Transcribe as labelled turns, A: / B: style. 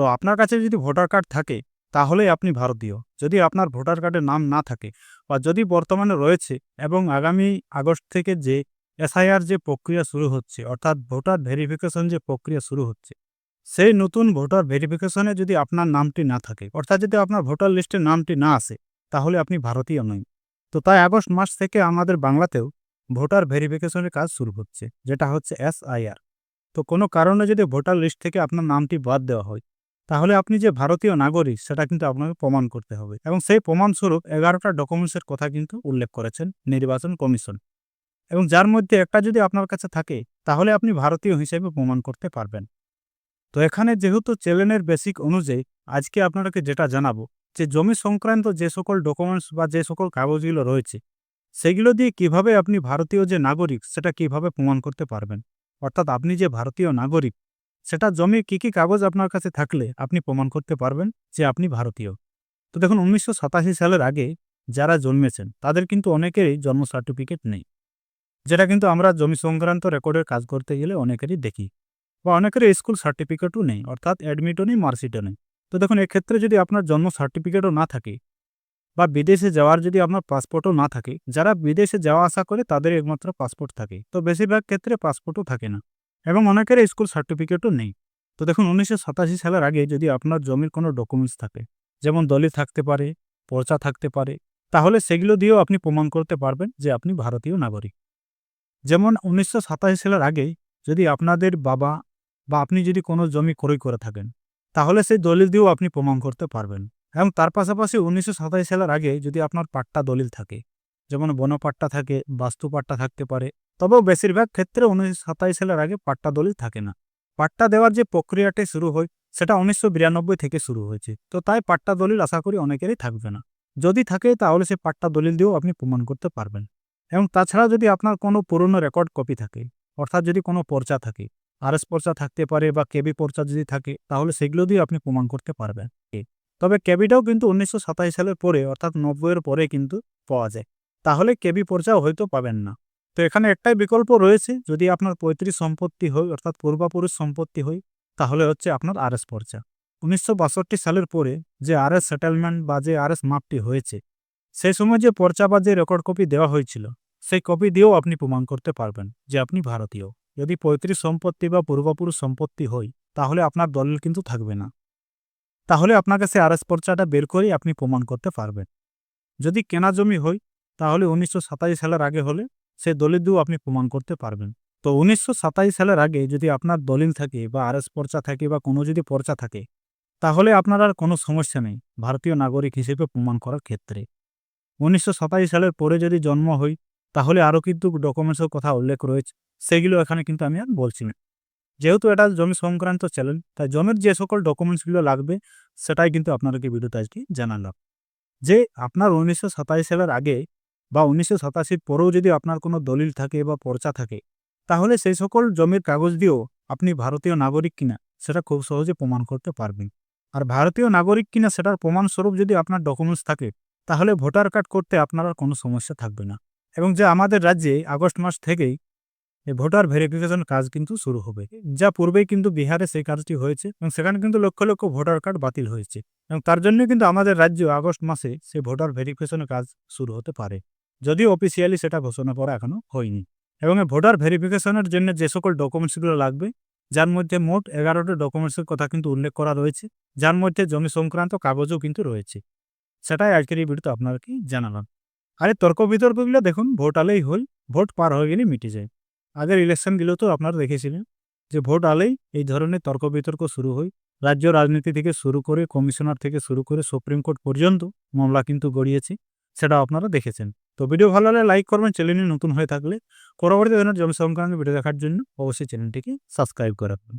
A: তো আপনার কাছে যদি ভোটার কার্ড থাকে, তাহলেই আপনি ভারতীয়। যদি আপনার ভোটার কার্ডের নাম না থাকে বা যদি বর্তমানে রয়েছে এবং আগামী আগস্ট থেকে যে এসআইআর যে প্রক্রিয়া শুরু হচ্ছে, অর্থাৎ ভোটার ভেরিফিকেশন যে প্রক্রিয়া শুরু হচ্ছে, সেই নতুন ভোটার ভেরিফিকেশনে যদি আপনার নামটি না থাকে, অর্থাৎ যদি আপনার ভোটার লিস্টে নামটি না আসে, তাহলে আপনি ভারতীয় নয়। তো তাই আগস্ট মাস থেকে আমাদের বাংলাতেও ভোটার ভেরিফিকেশনের কাজ শুরু হচ্ছে, যেটা হচ্ছে এসআইআর। তো কোনো কারণে যদি ভোটার লিস্ট থেকে আপনার নামটি বাদ দেওয়া হয় তাহলে আপনি যে ভারতীয় নাগরিক, সেটা কিন্তু আপনাকে প্রমাণ করতে হবে। এবং সেই প্রমাণস্বরূপ এগারোটা ডকুমেন্টসের কথা কিন্তু উল্লেখ করেছেন নির্বাচন কমিশন। এবং যার মধ্যে একটা যদি আপনার কাছে থাকে, তাহলে আপনি ভারতীয় হিসেবে প্রমাণ করতে পারবেন। তো এখানে যেহেতু চ্যানেলের বেসিক অনুযায়ী, আজকে আপনাদেরকে যেটা জানাব, যে জমি সংক্রান্ত যে সকল ডকুমেন্টস বা যে সকল কাগজগুলো রয়েছে, সেগুলো দিয়ে কীভাবে আপনি ভারতীয় যে নাগরিক, সেটা কীভাবে প্রমাণ করতে পারবেন? অর্থাৎ আপনি যে ভারতীয় নাগরিক সেটা জমির কী কী কাগজ আপনার কাছে থাকলে আপনি প্রমাণ করতে পারবেন যে আপনি ভারতীয়। তো দেখুন, উনিশশো সাতাশি সালের আগে যারা জন্মেছেন, তাদের কিন্তু অনেকেরই জন্ম সার্টিফিকেট নেই। যেটা কিন্তু আমরা জমি সংক্রান্ত রেকর্ডের কাজ করতে গেলে অনেকেরই দেখি। বা অনেকের স্কুল সার্টিফিকেটও নেই, অর্থাৎ অ্যাডমিটও নেই মার্কশিটও নেই। তো দেখুন, এক্ষেত্রে যদি আপনার জন্ম সার্টিফিকেটও না থাকে বা বিদেশে যাওয়ার যদি আপনার পাসপোর্টও না থাকে, যারা বিদেশে যাওয়া আসা করে তাদের একমাত্র পাসপোর্ট থাকে। তো বেশিরভাগ ক্ষেত্রে পাসপোর্টও থাকে না। এবং অনেকের স্কুল সার্টিফিকেটও নেই। তো দেখুন, উনিশশো সাতাশি সালের আগে যদি আপনার জমির কোনো ডকুমেন্টস থাকে, যেমন দলিল থাকতে পারে, পর্চা থাকতে পারে, তাহলে সেগুলো দিয়েও আপনি প্রমাণ করতে পারবেন যে আপনি ভারতীয় নাগরিক। যেমন উনিশশো সাতাশি সালের আগে যদি আপনাদের বাবা বা আপনি যদি কোনো জমি ক্রয় করে থাকেন, তাহলে সেই দলিল দিয়েও আপনি প্রমাণ করতে পারবেন। এবং তার পাশাপাশি উনিশশো সাতাশি সালের আগে যদি আপনার পাট্টা দলিল থাকে, যেমন বনপাট্টা থাকে, বাস্তুপাট্টা থাকতে পারে তবেও বেশিরভাগ ক্ষেত্রে উনিশশো সাতাশি সালের আগে পাট্টা দলিল থাকে না। পাট্টা দেওয়ার যে প্রক্রিয়াটি শুরু হয়, সেটা উনিশশো বিরানব্বই থেকে শুরু হয়েছে। তো তাই পাট্টা দলিল আশা করি অনেকেরই থাকবে না। যদি থাকে, তাহলে সে পাট্টা দলিল দিয়েও আপনি প্রমাণ করতে পারবেন। এবং তাছাড়া যদি আপনার কোনো পুরনো রেকর্ড কপি থাকে, অর্থাৎ যদি কোনো পর্চা থাকে, আরএস পর্চা থাকতে পারে বা কেবি পর্চা যদি থাকে, তাহলে সেগুলো দিয়ে আপনি প্রমাণ করতে পারবেন। তবে কেবিটাও কিন্তু উনিশশো সাতাশি সালের পরে, অর্থাৎ নব্বইয়ের পরে কিন্তু পাওয়া যায়। তাহলে কেবি পর্চাও হয়তো পাবেন না। তো এখানে একটাই বিকল্প রয়েছে, যদি আপনার পঁয়ত্রিশ সম্পত্তি হয় অর্থাৎ পূর্বাপুরুষ সম্পত্তি হয় তাহলে হচ্ছে আপনার আরএস পর্চা। উনিশশো বাষট্টি সালের পরে যে আরএস সেটেলমেন্ট বা যে আরএস মাপটি হয়েছে, সেই সময় যে পর্চা বা যে রেকর্ড কপি দেওয়া হয়েছিল, সেই কপি দিয়েও আপনি প্রমাণ করতে পারবেন যে আপনি ভারতীয়। যদি পঁয়ত্রিশ সম্পত্তি বা পূর্বপুরুষ সম্পত্তি হয় তাহলে আপনার দলিল কিন্তু থাকবে না। তাহলে আপনাকে সে আরএস পর্চাটা বের করেই আপনি প্রমাণ করতে পারবেন। যদি কেনা জমি হয় তাহলে উনিশশো সাতাশি সালের আগে হলে সে দলিল দিয়েও আপনি প্রমাণ করতে পারবেন। তো উনিশশো সাতাশি সালের আগে যদি আপনার দলিল থাকে বা আরএস পর্চা থাকে বা কোনো যদি পর্চা থাকে, তাহলে আপনার আর কোনো সমস্যা নেই, ভারতীয় নাগরিক হিসেবে প্রমাণ করার ক্ষেত্রে। উনিশশো সাতাশি সালের পরে যদি জন্ম হয়, তাহলে আরও কিন্তু ডকুমেন্টসের কথা উল্লেখ রয়েছে, সেগুলো এখানে কিন্তু আমি আর বলছি না। যেহেতু এটা জমি সংক্রান্ত চ্যানেল তাই জমির যে সকল ডকুমেন্টসগুলো লাগবে, সেটাই কিন্তু আপনাদেরকে ভিডিওতে আজকে জানালাম। যে আপনার উনিশশো সাতাশি সালের আগে বা উনিশশো সাতাশির পরেও যদি আপনার কোনো দলিল থাকে বা পর্চা থাকে, তাহলে সেই সকল জমির কাগজ দিয়েও আপনি ভারতীয় নাগরিক কিনা সেটা খুব সহজে প্রমাণ করতে পারবেন। আর ভারতীয় নাগরিক কিনা সেটার প্রমাণস্বরূপ যদি আপনার ডকুমেন্টস থাকে, তাহলে ভোটার কার্ড করতে আপনার আর কোনো সমস্যা থাকবে না। এবং যে আমাদের রাজ্যে আগস্ট মাস থেকেই এই ভোটার ভেরিফিকেশন কাজ কিন্তু শুরু হবে। যা পূর্বেই কিন্তু বিহারে সেই কাজটি হয়েছে এবং সেখানে কিন্তু লক্ষ লক্ষ ভোটার কার্ড বাতিল হয়েছে। এবং তার জন্য কিন্তু আমাদের রাজ্য আগস্ট মাসে সেই ভোটার ভেরিফিকেশনের কাজ শুরু হতে পারে। যদিও অফিসিয়ালি সেটা ঘোষণা করা এখনও হয়নি। এবং ভোটার ভেরিফিকেশনের জন্য যে সকল ডকুমেন্টসগুলো লাগবে, যার মধ্যে মোট এগারোটা ডকুমেন্টসের কথা কিন্তু উল্লেখ করা রয়েছে, যার মধ্যে জমি সংক্রান্ত কাগজও কিন্তু রয়েছে। সেটাই আজকের এই ভিডিওতে আপনাকে জানালাম। আরে তর্ক বিতর্কগুলো দেখুন ভোট আলেই হল ভোট পার হয়ে গেলে মিটে যায়। আগের ইলেকশনগুলো তো আপনারা দেখেছিলেন, যে ভোট আলেই এই ধরনের তর্ক বিতর্ক শুরু হয়। রাজ্য রাজনীতি থেকে শুরু করে কমিশনার থেকে শুরু করে, সুপ্রিম কোর্ট পর্যন্ত মামলা কিন্তু গড়িয়েছে সেটা আপনারা দেখেছেন। তো ভিডিও ভালো লাগলে লাইক করবেন চ্যানেলে নতুন হয়ে থাকলে পরবর্তী ধরনের জমি সংক্রান্ত ভিডিও দেখার জন্য অবশ্যই চ্যানেলটিকে সাবস্ক্রাইব করে রাখবেন।